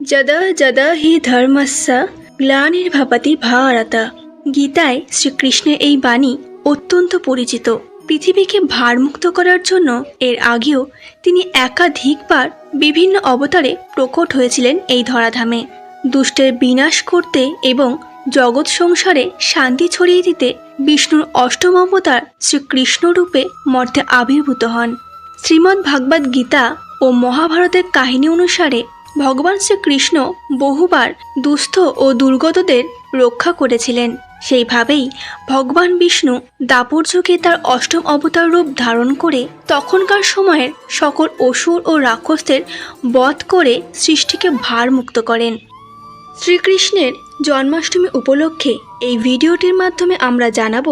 যদা যদা হি ধর্মস্য গ্লানির্ভবতি ভারত গীতায় শ্রীকৃষ্ণের এই বাণী অত্যন্ত পরিচিত। পৃথিবীকে ভারমুক্ত করার জন্য এর আগেও তিনি একাধিকবার বিভিন্ন অবতারে প্রকট হয়েছিলেন এই ধরাধামে। দুষ্টের বিনাশ করতে এবং জগৎ সংসারে শান্তি ছড়িয়ে দিতে বিষ্ণুর অষ্টম অবতার শ্রীকৃষ্ণ রূপে মর্তে আবির্ভূত হন। শ্রীমদ্ ভাগবত গীতা ও মহাভারতের কাহিনী অনুসারে ভগবান শ্রীকৃষ্ণ বহুবার দুস্থ ও দুর্গতদের রক্ষা করেছিলেন। সেইভাবেই ভগবান বিষ্ণু দাপর যুগে তার অষ্টম অবতার রূপ ধারণ করে তখনকার সময়ের সকল অসুর ও রাক্ষসদের বধ করে সৃষ্টিকে ভারমুক্ত করেন। শ্রীকৃষ্ণের জন্মাষ্টমী উপলক্ষে এই ভিডিওটির মাধ্যমে আমরা জানাব,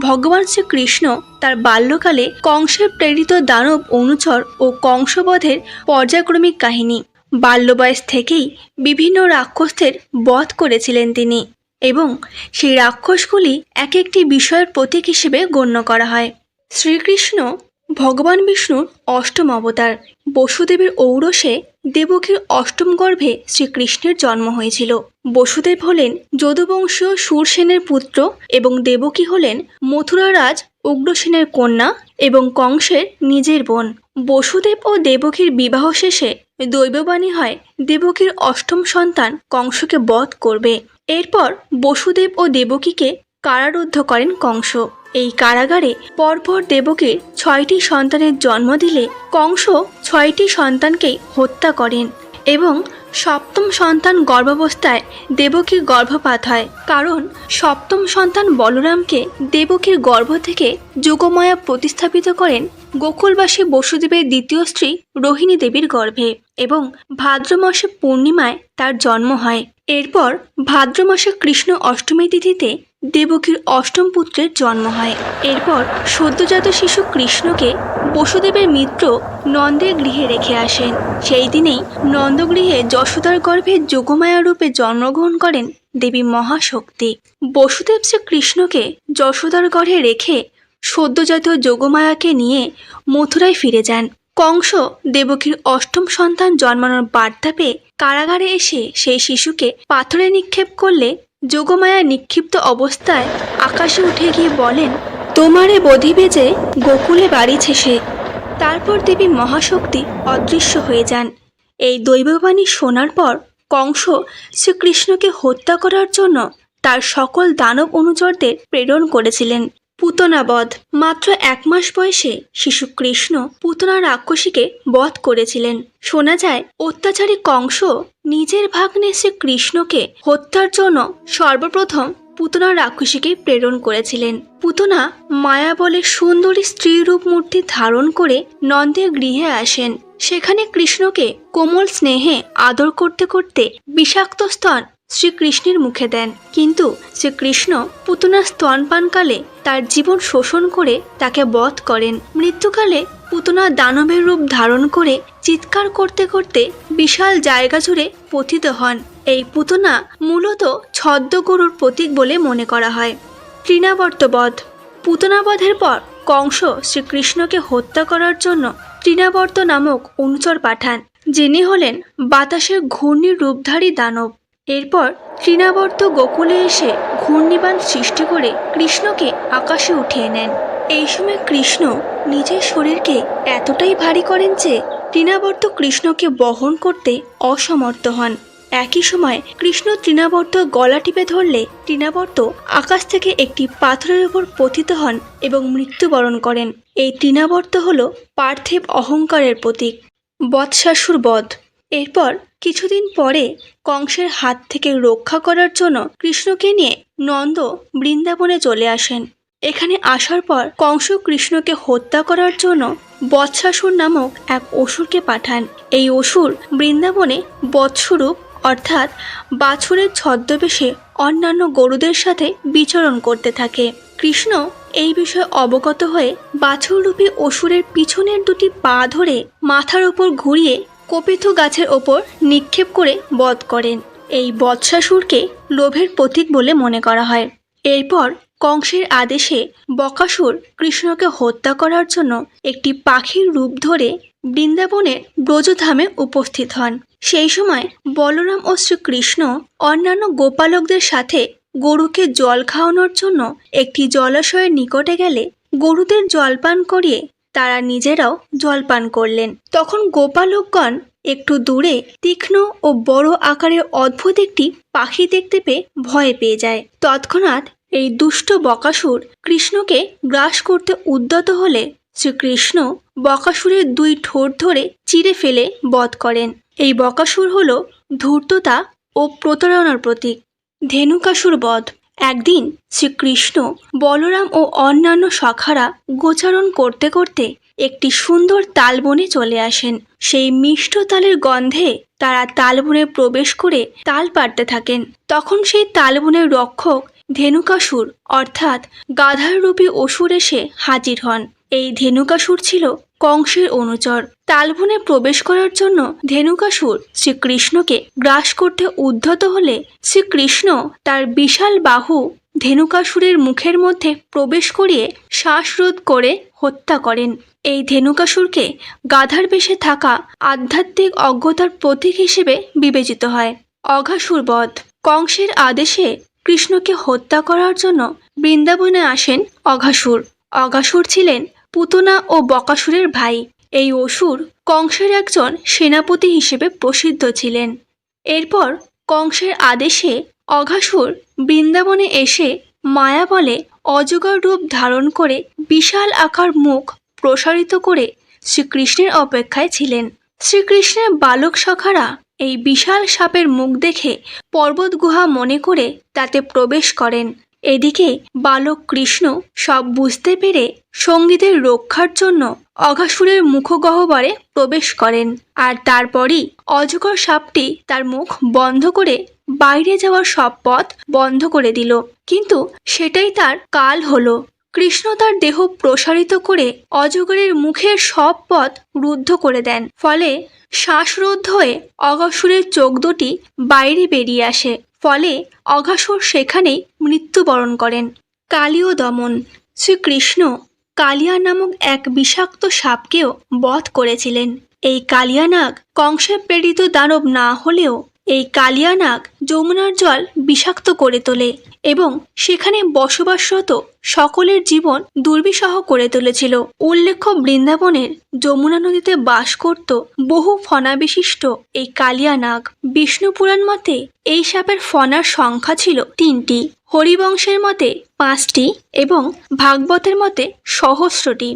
ভগবান শ্রীকৃষ্ণ তার বাল্যকালে কংসের প্রেরিত দানব অনুচর ও কংসবধের পর্যায়ক্রমিক কাহিনী। বাল্য বয়স থেকেই বিভিন্ন রাক্ষসদের বধ করেছিলেন তিনি এবং সেই রাক্ষসগুলি এক একটি বিষয়ের প্রতীক হিসেবে গণ্য করা হয়। শ্রীকৃষ্ণ ভগবান বিষ্ণুর অষ্টম অবতার। বসুদেবের ঔরসে দেবকীর অষ্টম গর্ভে শ্রীকৃষ্ণের জন্ম হয়েছিল। বসুদেব হলেন যদুবংশীয় সুরসেনের পুত্র এবং দেবকী হলেন মথুরারাজ উগ্রসেনের কন্যা এবং কংসের নিজের বোন। বসুদেব ও দেবকীর বিবাহ শেষে দৈববাণী হয়, দেবকীর অষ্টম সন্তান কংসকে বধ করবে। এরপর বসুদেব ও দেবকীকে কারারুদ্ধ করেন কংস। এই কারাগারে পরপর দেবকীর ছয়টি সন্তানের জন্ম দিলে কংস ছয়টি সন্তানকেই হত্যা করেন এবং সপ্তম সন্তান গর্ভাবস্থায় দেবকীর গর্ভপাত হয়। কারণ সপ্তম সন্তান বলরামকে দেবকীর গর্ভ থেকে যোগমায়া প্রতিস্থাপিত করেন গোকুলবাসী বসুদেবের দ্বিতীয় স্ত্রী রোহিণী দেবীর গর্ভে এবং ভাদ্র মাসে পূর্ণিমায় তার জন্ম হয়। এরপর ভাদ্র মাসে কৃষ্ণ অষ্টমী তিথিতে দেবকীর অষ্টম পুত্রের জন্ম হয়। এরপর সদ্যজাত শিশু কৃষ্ণকে বসুদেবের মিত্র নন্দের গৃহে রেখে আসেন। সেই দিনেই নন্দগৃহে যশোদার গর্ভে যোগমায়া রূপে জন্মগ্রহণ করেন দেবী মহাশক্তি। বসুদেব শ্রী কৃষ্ণকে যশোদার গড়ে রেখে সদ্যজাত যোগমায়াকে নিয়ে মথুরায় ফিরে যান। কংস দেবকীর অষ্টম সন্তান জন্মানোর বার্তা পেয়ে কারাগারে এসে সেই শিশুকে পাথরে নিক্ষেপ করলে যোগমায়া নিক্ষিপ্ত অবস্থায় আকাশে উঠে গিয়ে বলেন, তোমারে বধিবে যে গোকুলে বাড়িছে সে। তারপর দেবী মহাশক্তি অদৃশ্য হয়ে যান। এই দৈববাণী শোনার পর কংস শ্রীকৃষ্ণকে হত্যা করার জন্য তার সকল দানব অনুচরদের প্রেরণ করেছিলেন। পুতনাবধ। মাত্র এক মাস বয়সে শিশু কৃষ্ণ পুতনা রাক্ষসীকে বধ করেছিলেন। শোনা যায়, অত্যাচারী কংস নিজের ভাগ্নে শ্রী কৃষ্ণকে হত্যার জন্য সর্বপ্রথম পুতনা রাক্ষসীকে প্রেরণ করেছিলেন। পুতনা মায়া বলে সুন্দরী স্ত্রী রূপ মূর্তি ধারণ করে নন্দের গৃহে আসেন। সেখানে কৃষ্ণকে কোমল স্নেহে আদর করতে করতে বিষাক্ত স্তন শ্রীকৃষ্ণের মুখে দেন। কিন্তু শ্রীকৃষ্ণ পুতনা স্তনপানকালে তার জীবন শোষণ করে তাকে বধ করেন। মৃত্যুকালে পুতনা দানবের রূপ ধারণ করে চিৎকার করতে করতে বিশাল জায়গা জুড়ে পথিত হন। এই পুতনা মূলত ছদ্ম ছদ্মগুরুর প্রতীক বলে মনে করা হয়। তৃণাবর্তবধ পুতনাবধের পর কংস শ্রীকৃষ্ণকে হত্যা করার জন্য তৃণাবর্ত নামক অনুচর পাঠান, যিনি হলেন বাতাসের ঘূর্ণির রূপধারী দানব। এরপর তৃণাবর্ত গোকুলে এসে ঘূর্ণিবান সৃষ্টি করে কৃষ্ণকে আকাশে উঠিয়ে নেন। এই সময় কৃষ্ণ নিজের শরীরকে এতটাই ভারী করেন যে তৃণাবর্ত কৃষ্ণকে বহন করতে অসমর্থ হন। একই সময় কৃষ্ণ তৃণাবর্ত গলা টিপে ধরলে তৃণাবর্ত আকাশ থেকে একটি পাথরের উপর পতিত হন এবং মৃত্যুবরণ করেন। এই তৃণাবর্ত হল পার্থিব অহংকারের প্রতীক, বৎসাসুর বধ। এরপর কিছুদিন পরে কংসের হাত থেকে রক্ষা করার জন্য কৃষ্ণকে নিয়ে নন্দ বৃন্দাবনে চলে আসেন। এখানে আসার পর কংস কৃষ্ণকে হত্যা করার জন্য বৎসাসুর নামক এক অসুরকে পাঠান। এই অসুর বৃন্দাবনে বৎসরূপ অর্থাৎ বাছুরের ছদ্মবেশে অন্যান্য গরুদের সাথে বিচরণ করতে থাকে। কৃষ্ণ এই বিষয়ে অবগত হয়ে বাছুররূপী অসুরের পিছনের দুটি পা ধরে মাথার উপর ঘুরিয়ে কপিথ গাছের ওপর নিক্ষেপ করে বধ করেন। এই বৎসাসুরকে লোভের প্রতীক বলে মনে করা হয়। এরপর কংসের আদেশে বকাসুর কৃষ্ণকে হত্যা করার জন্য একটি পাখির রূপ ধরে বৃন্দাবনের ব্রজধামে উপস্থিত হন। সেই সময় বলরাম ও শ্রীকৃষ্ণ অন্যান্য গোপালকদের সাথে গরুকে জল খাওয়ানোর জন্য একটি জলাশয়ের নিকটে গেলে গরুদের জলপান করিয়ে তারা নিজেরাও জলপান করলেন। তখন গোপালকগণ একটু দূরে তীক্ষ্ণ ও বড় আকারের অদ্ভুত একটি পাখি দেখতে পেয়ে ভয় পেয়ে যায়। তৎক্ষণাৎ এই দুষ্ট বকাসুর কৃষ্ণকে গ্রাস করতে উদ্যত হলে শ্রীকৃষ্ণ বকাসুরের দুই ঠোঁট ধরে চিরে ফেলে বধ করেন। এই বকাসুর হল ধূর্ততা ও প্রতারণার প্রতীক। ধেনুকাসুর বধ। একদিন শ্রীকৃষ্ণ বলরাম ও অন্যান্য সখারা গোচারণ করতে করতে একটি সুন্দর তালবনে চলে আসেন। সেই মিষ্ট তালের গন্ধে তারা তালবনে প্রবেশ করে তাল পাড়তে থাকেন। তখন সেই তালবনের রক্ষক ধেনুকাসুর, অর্থাৎ গাধার রূপী অসুর এসে হাজির হন। এই ধেনুকাসুর ছিল কংসের অনুচর। তালবনে প্রবেশ করার জন্য ধেনুকাসুর শ্রীকৃষ্ণকে গ্রাস করতে উদ্ধত হলে শ্রীকৃষ্ণ তার বিশাল বাহু ধেনুকাসুরের মুখের মধ্যে প্রবেশ করিয়ে শ্বাসরোধ করে হত্যা করেন। এই ধেনুকাসুরকে গাধার বেশে থাকা আধ্যাত্মিক অজ্ঞতার প্রতীক হিসেবে বিবেচিত হয়। অঘাসুর বধ। কংসের আদেশে কৃষ্ণকে হত্যা করার জন্য বৃন্দাবনে আসেন অঘাসুর। অঘাসুর ছিলেন পুতনা ও বকাসুরের ভাই। এই অসুর কংসের একজন সেনাপতি হিসেবে প্রসিদ্ধ ছিলেন। এরপর কংসের আদেশে অঘাসুর বৃন্দাবনে এসে মায়া বলে অজগর রূপ ধারণ করে বিশাল আকার মুখ প্রসারিত করে শ্রীকৃষ্ণের অপেক্ষায় ছিলেন। শ্রীকৃষ্ণের বালক সখারা এই বিশাল সাপের মুখ দেখে পর্বত গুহা মনে করে তাতে প্রবেশ করেন। এদিকে বালক কৃষ্ণ সব বুঝতে পেরে সঙ্গীদের রক্ষার জন্য অঘাসুরের মুখগহ্বরে প্রবেশ করেন। আর তারপরই অজগর সাপটি তার মুখ বন্ধ করে বাইরে যাওয়ার সব পথ বন্ধ করে দিল। কিন্তু সেটাই তার কাল হলো। কৃষ্ণ তার দেহ প্রসারিত করে অজগরের মুখের সব পথ রুদ্ধ করে দেন। ফলে শ্বাসরুদ্ধ হয়ে অঘাসুরের চোখ দুটি বাইরে বেরিয়ে আসে। ফলে অঘাসুর সেখানেই মৃত্যুবরণ করেন। কালীয় দমন। শ্রীকৃষ্ণ কালিয়া নামক এক বিষাক্ত সাপকেও বধ করেছিলেন। এই কালিয়ানাগ কংসে প্রেরিত দানব না হলেও এই কালিয়ানাগ যমুনার জল বিষাক্ত করে তোলে এবং সেখানে বসবাসরত সকলের জীবন দুর্বিষহ করে তুলেছিল। উল্লেখ্য বৃন্দাবনের যমুনা নদীতে বাস করত বহু ফনা বিশিষ্ট এই কালিয়া নাগ। বিষ্ণু পুরাণ মতে এই সাপের ফনার সংখ্যা ছিল তিনটি, হরিবংশের মতে পাঁচটি এবং ভাগবতের মতে সহস্রটি।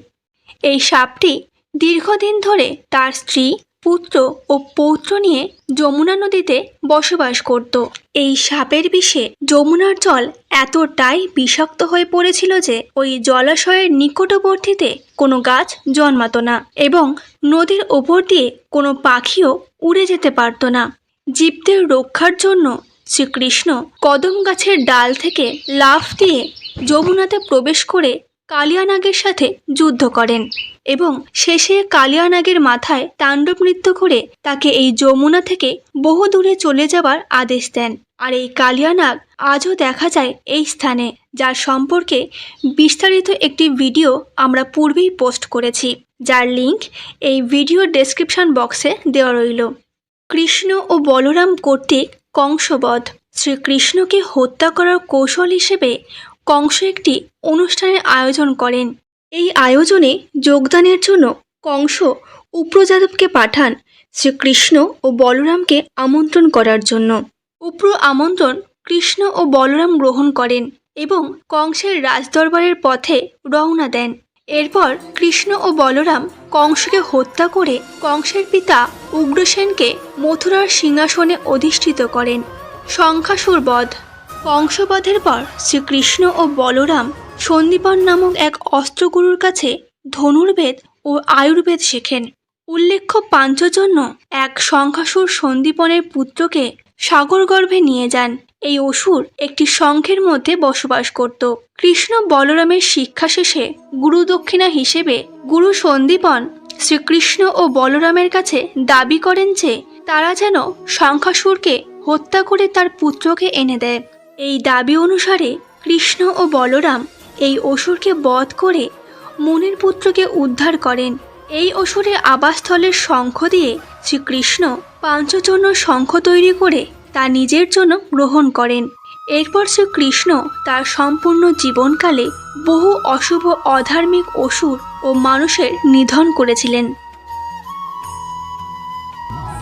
এই সাপটি দীর্ঘদিন ধরে তার স্ত্রী পুত্র ও পৌত্র নিয়ে যমুনা নদীতে বসবাস করত। এই সাপের বিষে যমুনার জল এতটাই বিষাক্ত হয়ে পড়েছিল যে ওই জলাশয়ের নিকটবর্তীতে কোনো গাছ জন্মাতো না এবং নদীর ওপর দিয়ে কোনো পাখিও উড়ে যেতে পারত না। জীবদের রক্ষার জন্য শ্রীকৃষ্ণ কদম গাছের ডাল থেকে লাফ দিয়ে যমুনাতে প্রবেশ করে কালিয়ানাগের সাথে যুদ্ধ করেন এবং শেষে কালিয়ানাগের মাথায় তাণ্ডব নৃত্য করে তাকে এই যমুনা থেকে বহু দূরে চলে যাবার আদেশ দেন। আর এই কালিয়ানাগ আজও দেখা যায় এই স্থানে, যার সম্পর্কে বিস্তারিত একটি ভিডিও আমরা পূর্বেই পোস্ট করেছি। যার লিংক এই ভিডিও ডেসক্রিপশন বক্সে দেওয়া রইল। কৃষ্ণ ও বলরাম কর্তৃক কংসবধ শ্রীকৃষ্ণকে হত্যা করার কৌশল হিসেবে কংস একটি অনুষ্ঠানের আয়োজন করেন। এই আয়োজনে যোগদানের জন্য কংস উপ্রযাদবকে পাঠান শ্রীকৃষ্ণ ও বলরামকে আমন্ত্রণ করার জন্য। উপ্র আমন্ত্রণ কৃষ্ণ ও বলরাম গ্রহণ করেন এবং কংসের রাজদরবারের পথে রওনা দেন। এরপর কৃষ্ণ ও বলরাম কংসকে হত্যা করে কংসের পিতা উগ্রসেনকে মথুরার সিংহাসনে অধিষ্ঠিত করেন। সংখ্যাসুর বধ। কংসবধের পর শ্রীকৃষ্ণ ও বলরাম সন্দীপন নামক এক অস্ত্রগুরুর কাছে ধনুর্বেদ ও আয়ুর্বেদ শেখেন। উল্লেখ্য পাঞ্চজন্য এক সংখ্যাসুর সন্দীপনের পুত্রকে সাগরগর্ভে নিয়ে যান। এই অসুর একটি শঙ্খের মধ্যে বসবাস করত। কৃষ্ণ বলরামের শিক্ষা শেষে গুরু দক্ষিণা হিসেবে গুরু সন্দীপন শ্রীকৃষ্ণ ও বলরামের কাছে দাবি করেন যে তারা যেন শঙ্খাসুরকে হত্যা করে তার পুত্রকে এনে দেয়। এই দাবি অনুসারে কৃষ্ণ ও বলরাম এই অসুরকে বধ করে মনের পুত্রকে উদ্ধার করেন। এই অসুরের আবাসস্থলের শঙ্খ দিয়ে শ্রীকৃষ্ণ পাঞ্চজন্য শঙ্খ তৈরি করে তা নিজের জন্য গ্রহণ করেন। এরপর শ্রীকৃষ্ণ তার সম্পূর্ণ জীবনকালে বহু অশুভ অধার্মিক অসুর ও মানুষের নিধন করেছিলেন।